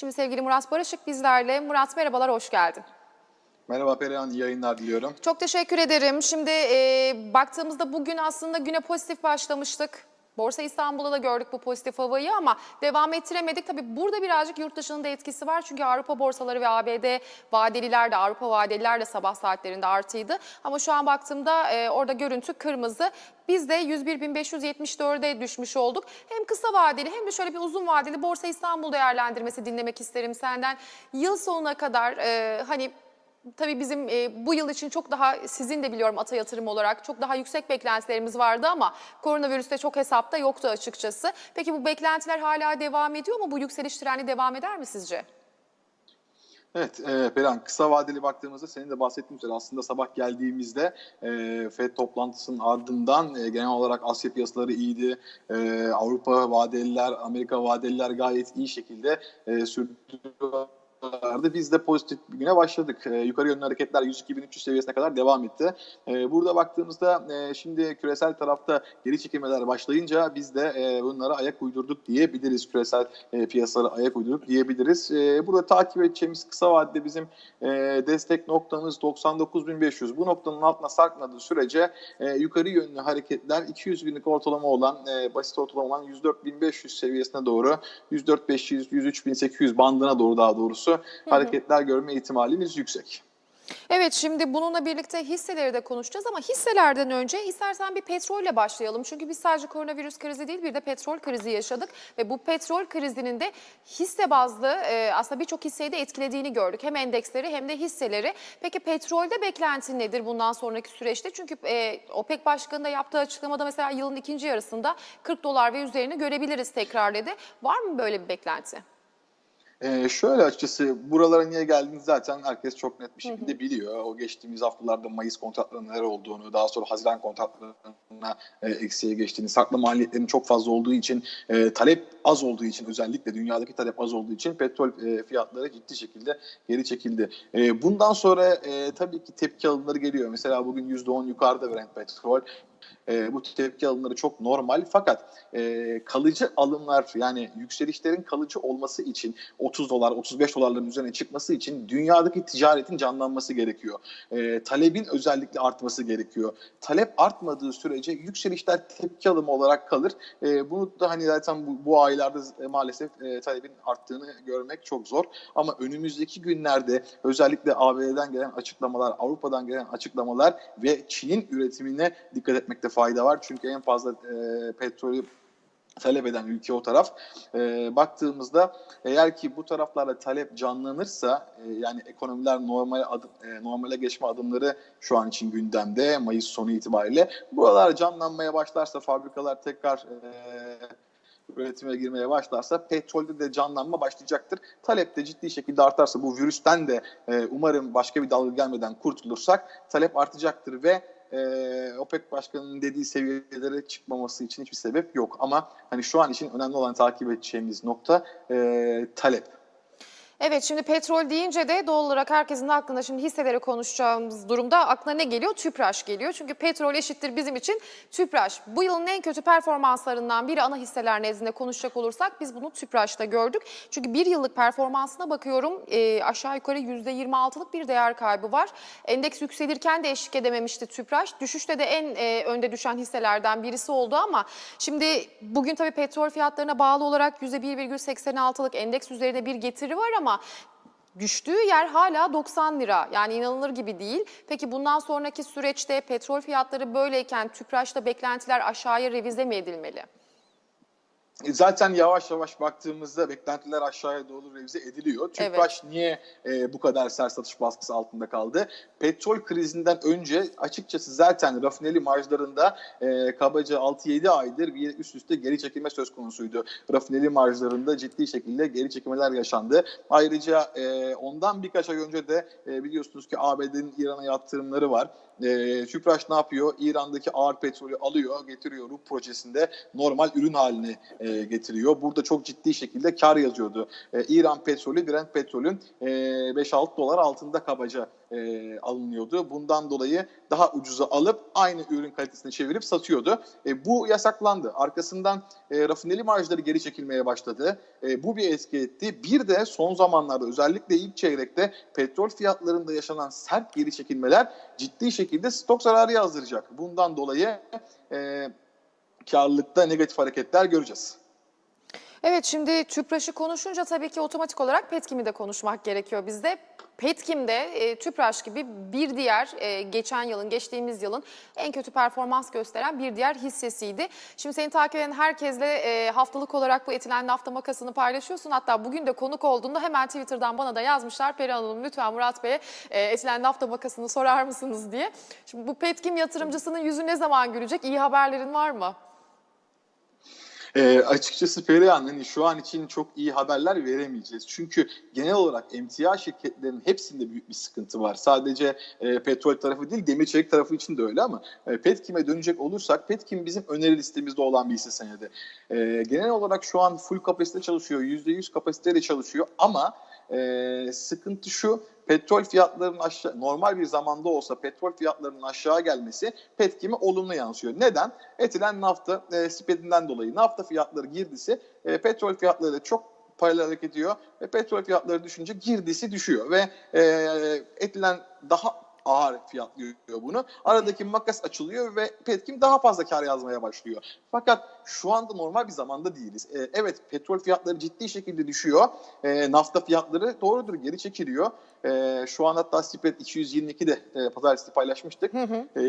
Şimdi sevgili Murat Barışık bizlerle. Murat merhabalar, hoş geldin. Merhaba Perihan, iyi yayınlar diliyorum. Çok teşekkür ederim. Şimdi e, baktığımızda bugün aslında güne pozitif başlamıştık. Borsa İstanbul'da da gördük bu pozitif havayı ama devam ettiremedik. Tabii burada birazcık yurt dışının da etkisi var. Çünkü Avrupa borsaları ve ABD vadeliler de Avrupa vadeliler de sabah saatlerinde artıydı. Ama şu an baktığımda e, orada görüntü kırmızı. Biz de 101.574'e düşmüş olduk. Hem kısa vadeli hem de şöyle bir uzun vadeli Borsa İstanbul değerlendirmesi dinlemek isterim senden. Yıl sonuna kadar e, hani Tabii bizim e, bu yıl için çok daha sizin de biliyorum Ata Yatırım olarak çok daha yüksek beklentilerimiz vardı ama koronavirüste çok hesapta yoktu açıkçası. Peki bu beklentiler hala devam ediyor mu? Bu yükseliş trendi devam eder mi sizce? Evet e, Perihan, kısa vadeli baktığımızda senin de bahsettiğin üzere aslında sabah geldiğimizde e, FED toplantısının ardından e, genel olarak Asya piyasaları iyiydi. E, Avrupa vadeliler, Amerika vadeliler gayet iyi şekilde e, sürdürüyorlardı. Biz de pozitif bir güne başladık. E, yukarı yönlü hareketler 102.300 seviyesine kadar devam etti. E, burada baktığımızda e, şimdi küresel tarafta geri çekilmeler başlayınca biz de e, bunlara ayak uydurduk diyebiliriz. Küresel e, piyasalara ayak uydurduk diyebiliriz. E, burada takip edeceğimiz kısa vadede bizim e, destek noktamız 99.500. Bu noktanın altına sarkmadığı sürece e, yukarı yönlü hareketler 200 günlük ortalama olan e, basit ortalama olan 104.500 seviyesine doğru 104.500 103.800 bandına doğru daha doğrusu hareketler görme ihtimalimiz yüksek. Evet şimdi bununla birlikte hisseleri de konuşacağız ama hisselerden önce istersen bir petrolle başlayalım. Çünkü biz sadece koronavirüs krizi değil bir de petrol krizi yaşadık ve bu petrol krizinin de hisse bazlı e, aslında birçok hisseyi de etkilediğini gördük. Hem endeksleri hem de hisseleri. Peki petrolde beklenti nedir bundan sonraki süreçte? Çünkü e, OPEC Başkanı da yaptığı açıklamada mesela yılın ikinci yarısında 40 dolar ve üzerini görebiliriz tekrar dedi. Var mı böyle bir beklenti? Ee, şöyle açıkçası buralara niye geldiğini zaten herkes çok net bir şekilde biliyor. O geçtiğimiz haftalarda Mayıs kontratlarının neler olduğunu, daha sonra Haziran kontratlarına e, eksiğe geçtiğini, saklı maliyetlerin çok fazla olduğu için, e, talep az olduğu için özellikle dünyadaki talep az olduğu için petrol e, fiyatları ciddi şekilde geri çekildi. E, bundan sonra e, tabii ki tepki alımları geliyor. Mesela bugün %10 yukarıda Brent petrol. E, bu tepki alımları çok normal fakat e, kalıcı alımlar yani yükselişlerin kalıcı olması için 30 dolar 35 dolarların üzerine çıkması için dünyadaki ticaretin canlanması gerekiyor. E, talebin özellikle artması gerekiyor. Talep artmadığı sürece yükselişler tepki alımı olarak kalır. E, bunu da hani zaten bu, bu aylarda e, maalesef e, talebin arttığını görmek çok zor. Ama önümüzdeki günlerde özellikle ABD'den gelen açıklamalar, Avrupa'dan gelen açıklamalar ve Çin'in üretimine dikkat etmekte fayda var. Çünkü en fazla e, petrolü talep eden ülke o taraf. E, baktığımızda eğer ki bu taraflarla talep canlanırsa e, yani ekonomiler normale adım, e, normale geçme adımları şu an için gündemde Mayıs sonu itibariyle. Buralar canlanmaya başlarsa fabrikalar tekrar e, üretime girmeye başlarsa petrolde de canlanma başlayacaktır. Talep de ciddi şekilde artarsa bu virüsten de e, umarım başka bir dalga gelmeden kurtulursak talep artacaktır ve e, OPEC Başkanı'nın dediği seviyelere çıkmaması için hiçbir sebep yok. Ama hani şu an için önemli olan takip edeceğimiz nokta e, talep. Evet şimdi petrol deyince de doğal olarak herkesin aklında şimdi hisseleri konuşacağımız durumda aklına ne geliyor? Tüpraş geliyor. Çünkü petrol eşittir bizim için Tüpraş. Bu yılın en kötü performanslarından biri ana hisseler nezdinde konuşacak olursak biz bunu Tüpraş'ta gördük. Çünkü bir yıllık performansına bakıyorum e, aşağı yukarı %26'lık bir değer kaybı var. Endeks yükselirken de eşlik edememişti Tüpraş. Düşüşte de en e, önde düşen hisselerden birisi oldu ama şimdi bugün tabii petrol fiyatlarına bağlı olarak %1,86'lık endeks üzerinde bir getiri var ama düştüğü yer hala 90 lira. Yani inanılır gibi değil. Peki bundan sonraki süreçte petrol fiyatları böyleyken Tüpraş'ta beklentiler aşağıya revize mi edilmeli? E, Zaten yavaş yavaş baktığımızda beklentiler aşağıya doğru revize ediliyor. Tüpraş niye e, bu kadar sert satış baskısı altında kaldı? Petrol krizinden önce açıkçası zaten rafineri marjlarında e, kabaca 6-7 aydır bir üst üste geri çekilme söz konusuydu. Rafineri marjlarında ciddi şekilde geri çekilmeler yaşandı. Ayrıca e, ondan birkaç ay önce de e, biliyorsunuz ki ABD'nin İran'a yatırımları var. E, Tüpraş ne yapıyor? İran'daki ağır petrolü alıyor, getiriyor RUP projesinde normal ürün haline e, e, getiriyor. Burada çok ciddi şekilde kar yazıyordu. E, İran petrolü, Brent petrolün e, 5-6 dolar altında kabaca e, alınıyordu. Bundan dolayı daha ucuza alıp aynı ürün kalitesine çevirip satıyordu. E, bu yasaklandı. Arkasından e, rafineri marjları geri çekilmeye başladı. E, bu bir etki etti. Bir de son zamanlarda özellikle ilk çeyrekte petrol fiyatlarında yaşanan sert geri çekilmeler ciddi şekilde stok zararı yazdıracak. Bundan dolayı e, karlılıkta negatif hareketler göreceğiz. Evet şimdi Tüpraş'ı konuşunca tabii ki otomatik olarak Petkim'i de konuşmak gerekiyor bizde. Petkim de e, Tüpraş gibi bir diğer e, geçen yılın, geçtiğimiz yılın en kötü performans gösteren bir diğer hissesiydi. Şimdi seni takip eden herkesle e, haftalık olarak bu etilen nafta makasını paylaşıyorsun. Hatta bugün de konuk olduğunda hemen Twitter'dan bana da yazmışlar. Perihan Hanım lütfen Murat Bey'e e, etilen nafta makasını sorar mısınız diye. Şimdi bu Petkim yatırımcısının yüzü ne zaman gülecek? İyi haberlerin var mı? E, açıkçası Perihan hani şu an için çok iyi haberler veremeyeceğiz. Çünkü genel olarak emtia şirketlerinin hepsinde büyük bir sıkıntı var. Sadece e, petrol tarafı değil demir çelik tarafı için de öyle ama e, Petkim'e dönecek olursak Petkim bizim öneri listemizde olan bir hisse senedi. E, genel olarak şu an full kapasite çalışıyor. %100 kapasiteyle çalışıyor ama e, sıkıntı şu petrol fiyatlarının aşağı normal bir zamanda olsa petrol fiyatlarının aşağı gelmesi Petkim'e olumlu yansıyor. Neden? Etilen nafta e, spreadinden dolayı nafta fiyatları girdisi e, petrol fiyatları da çok paralel hareket ediyor ve petrol fiyatları düşünce girdisi düşüyor ve e, etilen daha ağır fiyatlıyor bunu. Aradaki makas açılıyor ve Petkim daha fazla kar yazmaya başlıyor. Fakat şu anda normal bir zamanda değiliz. E, evet petrol fiyatları ciddi şekilde düşüyor. E, nafta fiyatları doğrudur geri çekiliyor. E, şu an hatta spread 222'de e, pazartesi paylaşmıştık. Hı hı. E,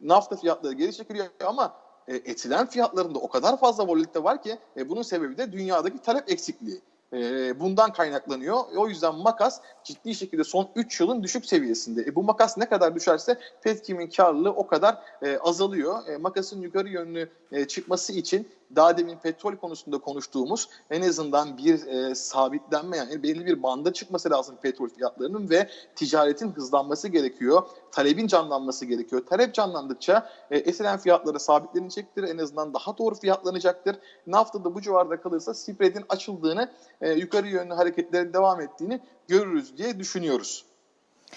nafta fiyatları geri çekiliyor ama e, etilen fiyatlarında o kadar fazla volatilite var ki e, bunun sebebi de dünyadaki talep eksikliği. E, bundan kaynaklanıyor. O yüzden makas ciddi şekilde son 3 yılın düşük seviyesinde. E, bu makas ne kadar düşerse Petkim'in karlılığı o kadar e, azalıyor. E, makasın yukarı yönlü e, çıkması için daha demin petrol konusunda konuştuğumuz en azından bir e, sabitlenme yani belli bir banda çıkması lazım petrol fiyatlarının ve ticaretin hızlanması gerekiyor. Talebin canlanması gerekiyor. Talep canlandıkça e, etilen fiyatları sabitlenecektir. En azından daha doğru fiyatlanacaktır. Nafta da bu civarda kalırsa spreadin açıldığını, e, yukarı yönlü hareketlerin devam ettiğini görürüz diye düşünüyoruz.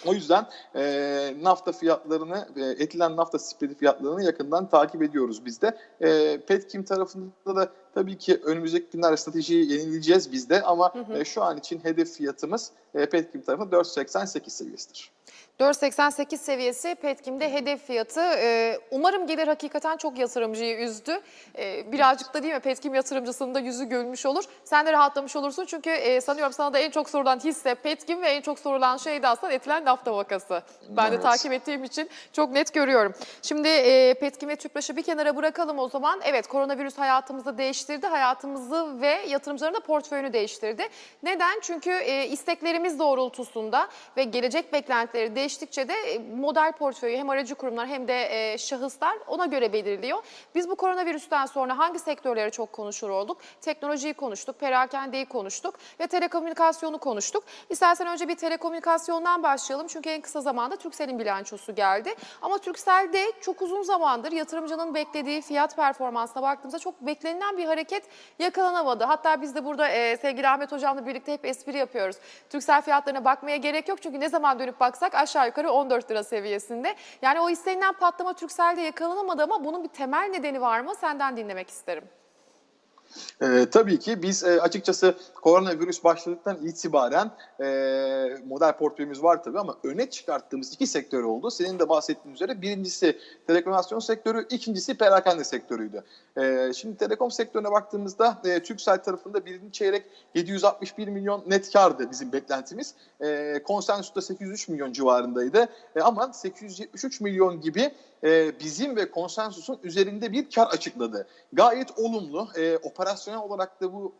O yüzden e, nafta fiyatlarını, e, etilen nafta spreadi fiyatlarını yakından takip ediyoruz biz de. E, Petkim tarafında da tabii ki önümüzdeki günler stratejiyi yenileyeceğiz biz de ama Hı hı. e, şu an için hedef fiyatımız e, Petkim tarafında 4.88 seviyesidir. 4.88 seviyesi Petkim'de hedef fiyatı. Ee, umarım gelir hakikaten çok yatırımcıyı üzdü. Ee, birazcık da değil mi Petkim yatırımcısının da yüzü gülmüş olur. Sen de rahatlamış olursun çünkü e, sanıyorum sana da en çok sorulan hisse Petkim ve en çok sorulan şey de aslında etilen nafta vakası. Ben de Evet. takip ettiğim için çok net görüyorum. Şimdi e, Petkim ve Tüpraş'ı bir kenara bırakalım o zaman. Evet koronavirüs hayatımızı değiştirdi. Hayatımızı ve yatırımcıların da portföyünü değiştirdi. Neden? Çünkü e, isteklerimiz doğrultusunda ve gelecek beklentileri değiştikçe de e, model portföyü hem aracı kurumlar hem de e, şahıslar ona göre belirliyor. Biz bu koronavirüsten sonra hangi sektörleri çok konuşur olduk? Teknolojiyi konuştuk, perakendeyi konuştuk ve telekomünikasyonu konuştuk. İstersen önce bir telekomünikasyondan başlayalım. Çünkü en kısa zamanda Turkcell'in bilançosu geldi. Ama Turkcell de çok uzun zamandır yatırımcının beklediği fiyat performansına baktığımızda çok beklenilen bir yakalanamadı. Hatta biz de burada e, sevgili Ahmet Hocam'la birlikte hep espri yapıyoruz. Turkcell fiyatlarına bakmaya gerek yok çünkü ne zaman dönüp baksak aşağı yukarı 14 lira seviyesinde. Yani o istenilen patlama Turkcell'de yakalanamadı ama bunun bir temel nedeni var mı? Senden dinlemek isterim. Ee, tabii ki biz e, açıkçası koronavirüs başladıktan itibaren e, model portföyümüz var tabii ama öne çıkarttığımız iki sektör oldu. Senin de bahsettiğin üzere birincisi telekomünikasyon sektörü, ikincisi perakende sektörüydü. E, şimdi telekom sektörüne baktığımızda e, Turkcell tarafında birinci çeyrek 761 milyon net kardı bizim beklentimiz. E, konsensusta 803 milyon civarındaydı E, ama 873 milyon gibi e, bizim ve konsensusun üzerinde bir kar açıkladı. Gayet olumlu. E, operasyonel olarak da bu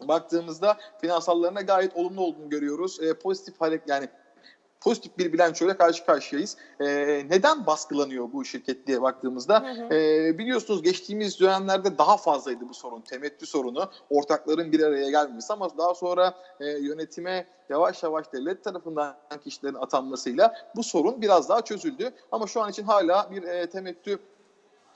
baktığımızda finansallarına gayet olumlu olduğunu görüyoruz. E, pozitif hareket yani pozitif bir bilançoyla karşı karşıyayız. E, neden baskılanıyor bu şirket diye baktığımızda Hı hı. e, biliyorsunuz geçtiğimiz dönemlerde daha fazlaydı bu sorun, temettü sorunu, ortakların bir araya gelmemesi ama daha sonra e, yönetime yavaş yavaş devlet tarafından kişilerin atanmasıyla bu sorun biraz daha çözüldü. Ama şu an için hala bir e, temettü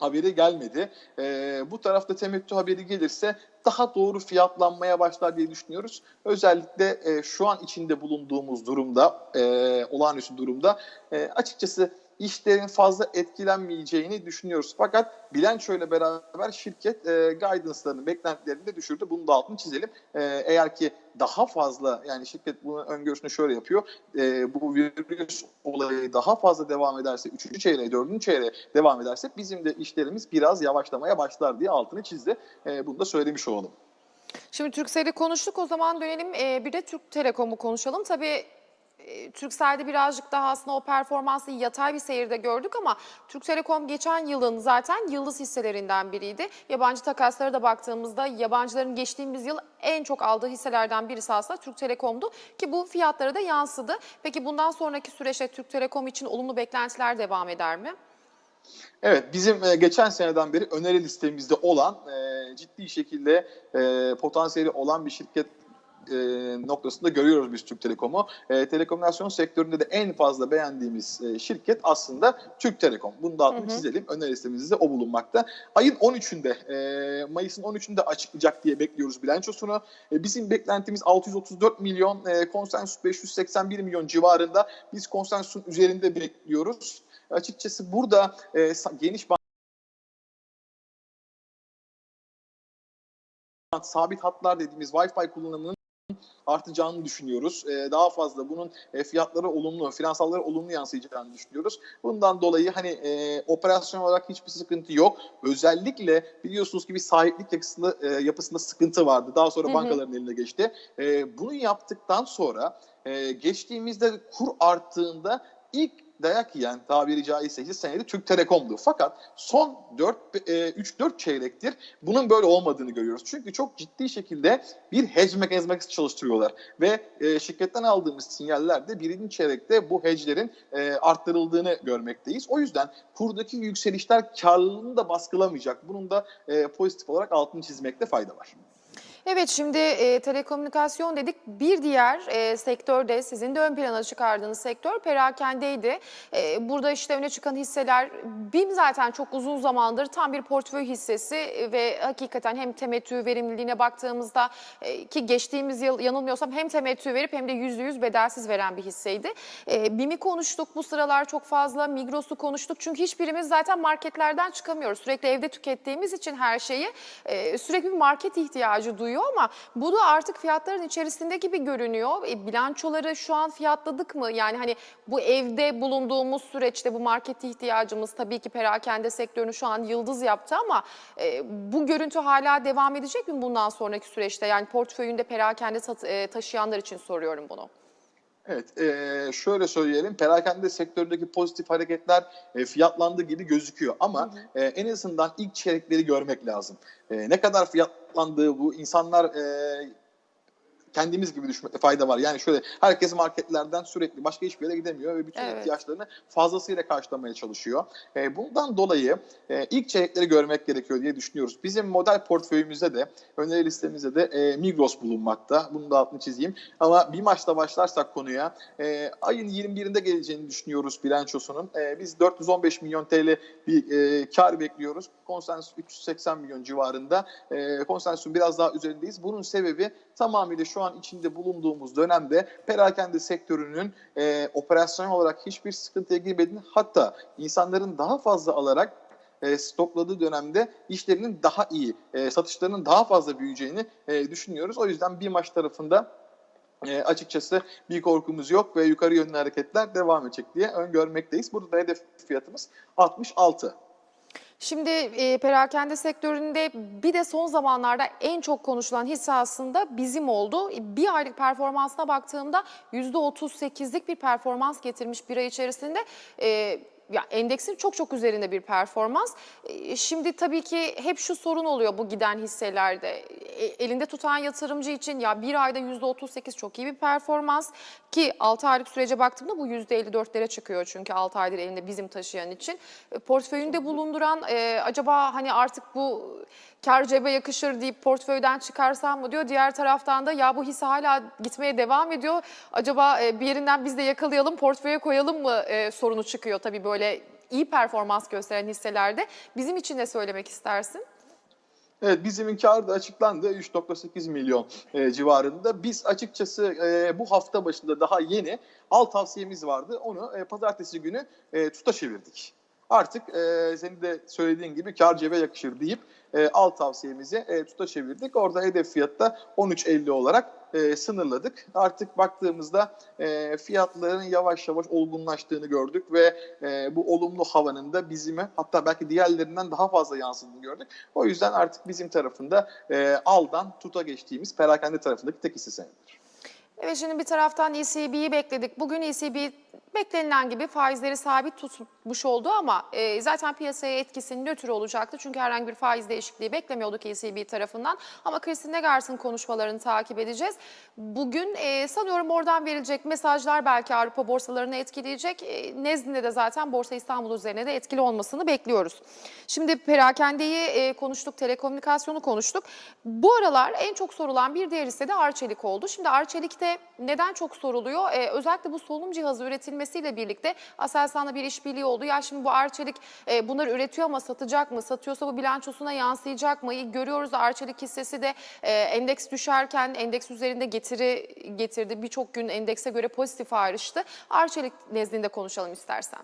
haberi gelmedi. Ee, bu tarafta temettü haberi gelirse daha doğru fiyatlanmaya başlar diye düşünüyoruz. Özellikle e, şu an içinde bulunduğumuz durumda, e, olağanüstü durumda e, açıkçası işlerin fazla etkilenmeyeceğini düşünüyoruz. Fakat bilançoyla beraber şirket e, guidance'larını, beklentilerini de düşürdü. Bunun da altını çizelim. E, eğer ki daha fazla yani şirket bunun öngörüsünü şöyle yapıyor. E, bu virüs olayı daha fazla devam ederse, 3. çeyreğe, 4. çeyreğe devam ederse bizim de işlerimiz biraz yavaşlamaya başlar diye altını çizdi. E, bunu da söylemiş olalım. Şimdi Turkcell'i konuştuk o zaman dönelim e, bir de Türk Telekom'u konuşalım. Tabii e, Turkcell'de birazcık daha aslında o performansı yatay bir seyirde gördük ama Türk Telekom geçen yılın zaten yıldız hisselerinden biriydi. Yabancı takaslara da baktığımızda yabancıların geçtiğimiz yıl en çok aldığı hisselerden birisi aslında Türk Telekom'du ki bu fiyatlara da yansıdı. Peki bundan sonraki süreçte Türk Telekom için olumlu beklentiler devam eder mi? Evet, bizim geçen seneden beri öneri listemizde olan ciddi şekilde potansiyeli olan bir şirket e, noktasında görüyoruz biz Türk Telekom'u. E, telekomünikasyon sektöründe de en fazla beğendiğimiz e, şirket aslında Türk Telekom. Bunu da altını çizelim. Öneri listemizde o bulunmakta. Ayın 13'ünde, e, Mayıs'ın 13'ünde açıklayacak diye bekliyoruz bilançosunu. E, bizim beklentimiz 634 milyon, e, konsensus 581 milyon civarında. Biz konsensusun üzerinde bekliyoruz. Açıkçası burada e, geniş sabit hatlar dediğimiz Wi-Fi kullanımının artacağını düşünüyoruz. Ee, daha fazla bunun e, fiyatları olumlu, finansalları olumlu yansıyacağını düşünüyoruz. Bundan dolayı hani e, operasyon olarak hiçbir sıkıntı yok. Özellikle biliyorsunuz ki bir sahiplik yapısında, e, yapısında sıkıntı vardı. Daha sonra Hı hı. bankaların eline geçti. E, bunu yaptıktan sonra e, geçtiğimizde kur arttığında ilk dayak yiyen tabiri caizse hisse senedi Türk Telekom'du. Fakat son 4 3-4 çeyrektir bunun böyle olmadığını görüyoruz. Çünkü çok ciddi şekilde bir hedge mekanizması çalıştırıyorlar ve e, şirketten aldığımız sinyallerde birinci çeyrekte bu hedge'lerin e, arttırıldığını görmekteyiz. O yüzden kurdaki yükselişler karlılığını da baskılamayacak. Bunun da e, pozitif olarak altını çizmekte fayda var. Evet şimdi e, telekomünikasyon dedik. Bir diğer e, sektörde sizin de ön plana çıkardığınız sektör perakendeydi. E, burada işte öne çıkan hisseler BİM zaten çok uzun zamandır tam bir portföy hissesi ve hakikaten hem temettü verimliliğine baktığımızda e, ki geçtiğimiz yıl yanılmıyorsam hem temettü verip hem de %100 bedelsiz veren bir hisseydi. E, BİM'i konuştuk bu sıralar çok fazla Migros'u konuştuk çünkü hiçbirimiz zaten marketlerden çıkamıyoruz. Sürekli evde tükettiğimiz için her şeyi e, sürekli bir market ihtiyacı duyuyor ama bu da artık fiyatların içerisinde gibi görünüyor. E, bilançoları şu an fiyatladık mı? Yani hani bu evde bulunduğumuz süreçte bu market ihtiyacımız tabii ki perakende sektörünü şu an yıldız yaptı ama e, bu görüntü hala devam edecek mi bundan sonraki süreçte? Yani portföyünde perakende e, taşıyanlar için soruyorum bunu. Evet, e, şöyle söyleyelim, perakende sektöründeki pozitif hareketler e, fiyatlandığı gibi gözüküyor. Ama e, en azından ilk çeyrekleri görmek lazım. E, ne kadar fiyatlandığı bu insanlar e, kendimiz gibi düşünmekte fayda var. Yani şöyle herkes marketlerden sürekli başka hiçbir yere gidemiyor ve bütün Evet. ihtiyaçlarını fazlasıyla karşılamaya çalışıyor. E, bundan dolayı e, ilk çeyrekleri görmek gerekiyor diye düşünüyoruz. Bizim model portföyümüzde de öneri listemizde de e, Migros bulunmakta. Bunu da altını çizeyim. Ama bir maçta başlarsak konuya e, ayın 21'inde geleceğini düşünüyoruz bilançosunun. E, biz 415 milyon TL bir e, kar bekliyoruz. Konsensus 380 milyon civarında. E, konsensusun biraz daha üzerindeyiz. Bunun sebebi tamamıyla şu an içinde bulunduğumuz dönemde perakende sektörünün e, operasyonel olarak hiçbir sıkıntıya girmediğini hatta insanların daha fazla alarak e, stokladığı dönemde işlerinin daha iyi, e, satışlarının daha fazla büyüyeceğini e, düşünüyoruz. O yüzden bir maç tarafında e, açıkçası bir korkumuz yok ve yukarı yönlü hareketler devam edecek diye öngörmekteyiz. Burada da hedef fiyatımız 66. Şimdi e, perakende sektöründe bir de son zamanlarda en çok konuşulan hisse aslında bizim oldu. Bir aylık performansına baktığımda %38'lik bir performans getirmiş bir ay içerisinde. E, ya endeksin çok çok üzerinde bir performans. E, Şimdi tabii ki hep şu sorun oluyor bu giden hisselerde. E, Elinde tutan yatırımcı için ya bir ayda %38 çok iyi bir performans ki 6 aylık sürece baktığımda bu %54'lere çıkıyor çünkü 6 aydır elinde bizim taşıyan için. E, Portföyünde bulunduran e, acaba hani artık bu kar cebe yakışır deyip portföyden çıkarsam mı diyor. Diğer taraftan da ya bu hisse hala gitmeye devam ediyor. Acaba e, bir yerinden biz de yakalayalım portföye koyalım mı e, sorunu çıkıyor tabii böyle iyi performans gösteren hisselerde. Bizim için ne söylemek istersin? Evet bizimin karı da açıklandı 3.8 milyon e, civarında. Biz açıkçası e, bu hafta başında daha yeni al tavsiyemiz vardı. Onu e, pazartesi günü e, tuta çevirdik. Artık e, senin de söylediğin gibi kar cebe yakışır deyip e, al tavsiyemizi e, tuta çevirdik. Orada hedef fiyatta 13.50 olarak e, sınırladık. Artık baktığımızda e, fiyatların yavaş yavaş olgunlaştığını gördük ve e, bu olumlu havanın da bizime hatta belki diğerlerinden daha fazla yansıdığını gördük. O yüzden artık bizim tarafında e, aldan tuta geçtiğimiz perakende tarafındaki tek hisse senedidir. Evet şimdi bir taraftan ECB'yi bekledik. Bugün ECB beklenilen gibi faizleri sabit tutmuş oldu ama e, zaten piyasaya etkisi nötr olacaktı. Çünkü herhangi bir faiz değişikliği beklemiyorduk ECB tarafından. Ama Christine Lagarde'ın konuşmalarını takip edeceğiz. Bugün e, sanıyorum oradan verilecek mesajlar belki Avrupa borsalarını etkileyecek. E, nezdinde de zaten Borsa İstanbul üzerine de etkili olmasını bekliyoruz. Şimdi perakendeyi e, konuştuk, telekomünikasyonu konuştuk. Bu aralar en çok sorulan bir diğer hisse de Arçelik oldu. Şimdi Arçelik'te neden çok soruluyor? E, özellikle bu solunum cihazı üretilmesiyle birlikte Aselsan'la bir işbirliği oldu. Ya şimdi bu Arçelik e, bunları üretiyor ama satacak mı? Satıyorsa bu bilançosuna yansıyacak mı? Görüyoruz Arçelik hissesi de e, endeks düşerken endeks üzerinde getiri getirdi. Birçok gün endekse göre pozitif ayrıştı. Arçelik nezdinde konuşalım istersen.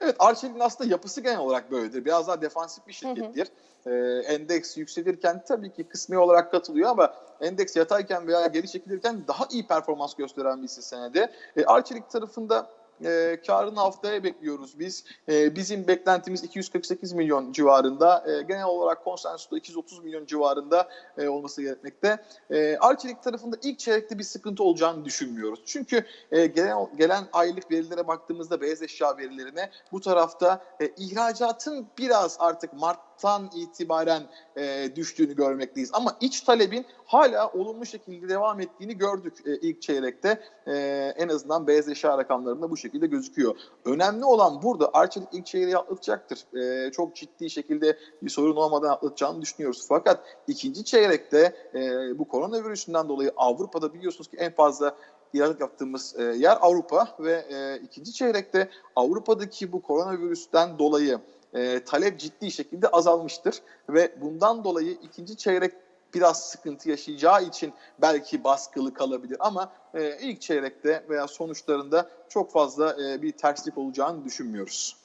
Evet Arçelik'in aslında yapısı genel olarak böyledir. Biraz daha defansif bir şirkettir. Hı hı. Ee, endeks yükselirken tabii ki kısmi olarak katılıyor ama endeks yatayken veya geri çekilirken daha iyi performans gösteren bir hisse senedi. Ee, Arçelik tarafında e, karını haftaya bekliyoruz biz. E, bizim beklentimiz 248 milyon civarında. E, genel olarak konsensusta 230 milyon civarında e, olması gerekmekte. E, Arçelik tarafında ilk çeyrekte bir sıkıntı olacağını düşünmüyoruz. Çünkü e, gelen, gelen aylık verilere baktığımızda beyaz eşya verilerine bu tarafta e, ihracatın biraz artık Mart Mart'tan itibaren e, düştüğünü görmekteyiz. Ama iç talebin hala olumlu şekilde devam ettiğini gördük e, ilk çeyrekte. E, en azından beyaz eşya rakamlarında bu şekilde gözüküyor. Önemli olan burada Arçelik ilk çeyreği atlatacaktır. E, çok ciddi şekilde bir sorun olmadan atlatacağını düşünüyoruz. Fakat ikinci çeyrekte e, bu koronavirüsünden dolayı Avrupa'da biliyorsunuz ki en fazla ihracat yaptığımız e, yer Avrupa ve e, ikinci çeyrekte Avrupa'daki bu koronavirüsten dolayı e, talep ciddi şekilde azalmıştır ve bundan dolayı ikinci çeyrek biraz sıkıntı yaşayacağı için belki baskılı kalabilir ama e, ilk çeyrekte veya sonuçlarında çok fazla e, bir terslik olacağını düşünmüyoruz.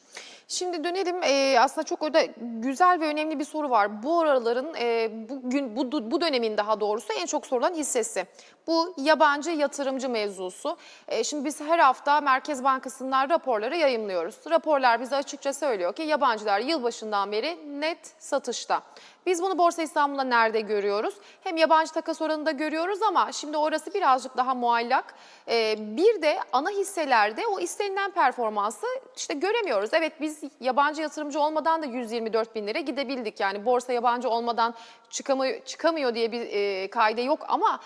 Şimdi dönelim e, aslında çok orada güzel ve önemli bir soru var. Bu araların e, bugün bu, bu dönemin daha doğrusu en çok sorulan hissesi. Bu yabancı yatırımcı mevzusu. E, şimdi biz her hafta Merkez Bankası'ndan raporları yayımlıyoruz. Raporlar bize açıkça söylüyor ki yabancılar yılbaşından beri net satışta. Biz bunu Borsa İstanbul'da nerede görüyoruz? Hem yabancı takas oranında görüyoruz ama şimdi orası birazcık daha muallak. Ee, bir de ana hisselerde o istenilen performansı işte göremiyoruz. Evet biz yabancı yatırımcı olmadan da 124 bin lira gidebildik. Yani borsa yabancı olmadan çıkamıyor, çıkamıyor diye bir e, kaide yok ama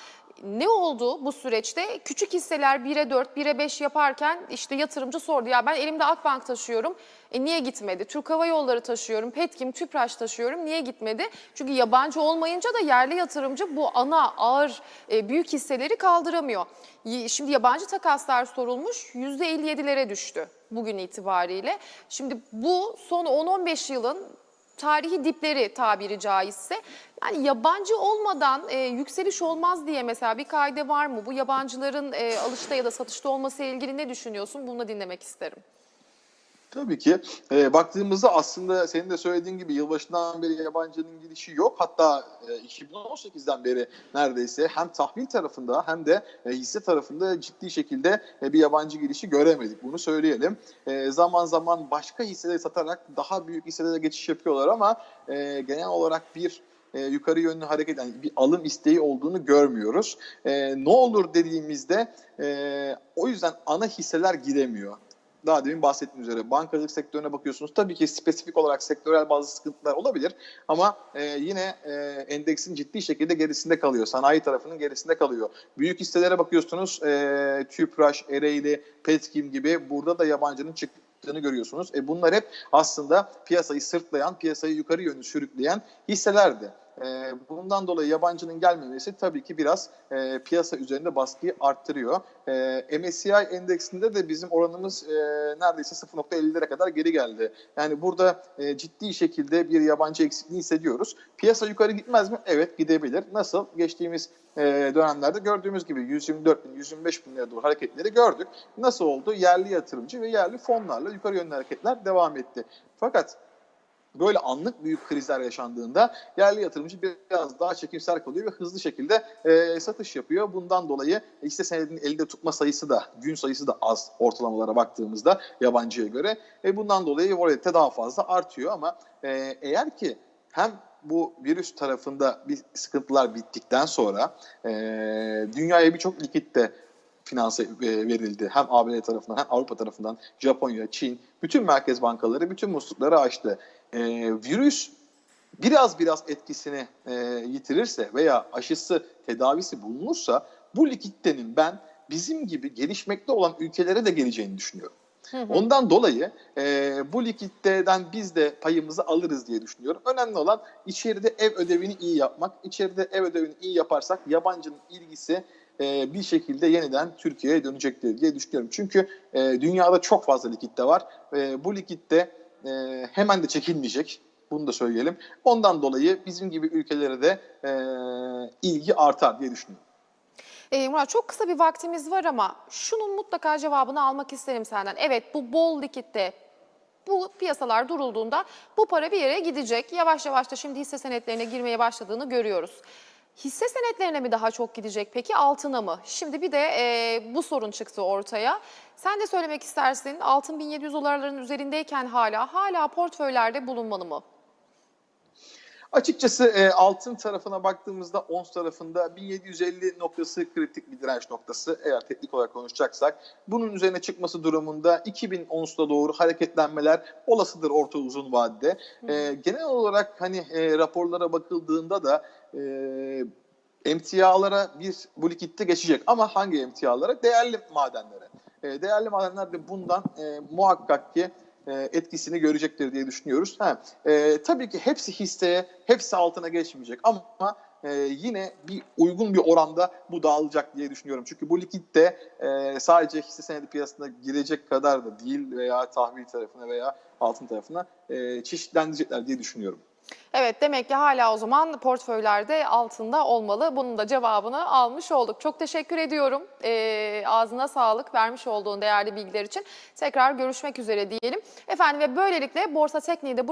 ne oldu bu süreçte? Küçük hisseler 1'e 4, 1'e 5 yaparken işte yatırımcı sordu. Ya ben elimde Akbank taşıyorum. E niye gitmedi? Türk Hava Yolları taşıyorum, Petkim, Tüpraş taşıyorum. Niye gitmedi? Çünkü yabancı olmayınca da yerli yatırımcı bu ana ağır e, büyük hisseleri kaldıramıyor. Şimdi yabancı takaslar sorulmuş %57'lere düştü bugün itibariyle. Şimdi bu son 10-15 yılın tarihi dipleri tabiri caizse. Yani yabancı olmadan e, yükseliş olmaz diye mesela bir kaide var mı? Bu yabancıların e, alışta ya da satışta olması ile ilgili ne düşünüyorsun? Bunu da dinlemek isterim. Tabii ki. E, baktığımızda aslında senin de söylediğin gibi yılbaşından beri yabancının girişi yok. Hatta e, 2018'den beri neredeyse hem tahvil tarafında hem de e, hisse tarafında ciddi şekilde e, bir yabancı girişi göremedik. Bunu söyleyelim. E, zaman zaman başka hisseleri satarak daha büyük hisselere geçiş yapıyorlar ama e, genel olarak bir e, yukarı yönlü hareket yani bir alım isteği olduğunu görmüyoruz. E, ne olur dediğimizde e, o yüzden ana hisseler giremiyor daha demin bahsettiğim üzere bankacılık sektörüne bakıyorsunuz. Tabii ki spesifik olarak sektörel bazı sıkıntılar olabilir ama e, yine e, endeksin ciddi şekilde gerisinde kalıyor. Sanayi tarafının gerisinde kalıyor. Büyük hisselere bakıyorsunuz. E, Tüpraş, Ereğli, Petkim gibi burada da yabancının çıktığını görüyorsunuz. E bunlar hep aslında piyasayı sırtlayan, piyasayı yukarı yönlü sürükleyen hisselerdi. E, bundan dolayı yabancının gelmemesi tabii ki biraz e, piyasa üzerinde baskıyı arttırıyor. E, MSCI endeksinde de bizim oranımız e, neredeyse 0.50'lere kadar geri geldi. Yani burada e, ciddi şekilde bir yabancı eksikliği hissediyoruz. Piyasa yukarı gitmez mi? Evet gidebilir. Nasıl? Geçtiğimiz e, dönemlerde gördüğümüz gibi 124 bin, 125 bin lira doğru hareketleri gördük. Nasıl oldu? Yerli yatırımcı ve yerli fonlarla yukarı yönlü hareketler devam etti. Fakat böyle anlık büyük krizler yaşandığında yerli yatırımcı biraz daha çekimser kalıyor ve hızlı şekilde e, satış yapıyor. Bundan dolayı hisse senedinin elde tutma sayısı da gün sayısı da az ortalamalara baktığımızda yabancıya göre. E, bundan dolayı volatilite daha fazla artıyor ama e, eğer ki hem bu virüs tarafında bir sıkıntılar bittikten sonra e, dünyaya birçok likit de finanse e, verildi. Hem ABD tarafından hem Avrupa tarafından Japonya, Çin, bütün merkez bankaları bütün muslukları açtı. E, virüs biraz biraz etkisini e, yitirirse veya aşısı tedavisi bulunursa bu likiditenin ben bizim gibi gelişmekte olan ülkelere de geleceğini düşünüyorum. Ondan dolayı e, bu likiditeden biz de payımızı alırız diye düşünüyorum. Önemli olan içeride ev ödevini iyi yapmak. İçeride ev ödevini iyi yaparsak yabancının ilgisi e, bir şekilde yeniden Türkiye'ye dönecektir diye düşünüyorum. Çünkü e, dünyada çok fazla likitte var. E, bu likitte e, hemen de çekilmeyecek. Bunu da söyleyelim. Ondan dolayı bizim gibi ülkelere de e, ilgi artar diye düşünüyorum. Ee, Murat çok kısa bir vaktimiz var ama şunun mutlaka cevabını almak isterim senden. Evet bu bol likitte bu piyasalar durulduğunda bu para bir yere gidecek. Yavaş yavaş da şimdi hisse senetlerine girmeye başladığını görüyoruz. Hisse senetlerine mi daha çok gidecek peki altına mı? Şimdi bir de e, bu sorun çıktı ortaya. Sen de söylemek istersin altın 1700 dolarların üzerindeyken hala hala portföylerde bulunmalı mı? Açıkçası e, altın tarafına baktığımızda ons tarafında 1750 noktası kritik bir direnç noktası eğer teknik olarak konuşacaksak. Bunun üzerine çıkması durumunda 2000 onsla doğru hareketlenmeler olasıdır orta uzun vadede. E, genel olarak hani e, raporlara bakıldığında da e, emtialara bir bu likitte geçecek ama hangi emtialara? Değerli madenlere. E, değerli madenler de bundan e, muhakkak ki etkisini görecektir diye düşünüyoruz. Ha, e, tabii ki hepsi hisseye, hepsi altına geçmeyecek ama e, yine bir uygun bir oranda bu dağılacak diye düşünüyorum. Çünkü bu likitte e, sadece hisse senedi piyasasına girecek kadar da değil veya tahvil tarafına veya altın tarafına e, çeşitlendirecekler diye düşünüyorum. Evet demek ki hala o zaman portföylerde altında olmalı. Bunun da cevabını almış olduk. Çok teşekkür ediyorum. Ee, ağzına sağlık vermiş olduğun değerli bilgiler için. Tekrar görüşmek üzere diyelim. Efendim ve böylelikle Borsa Tekniği de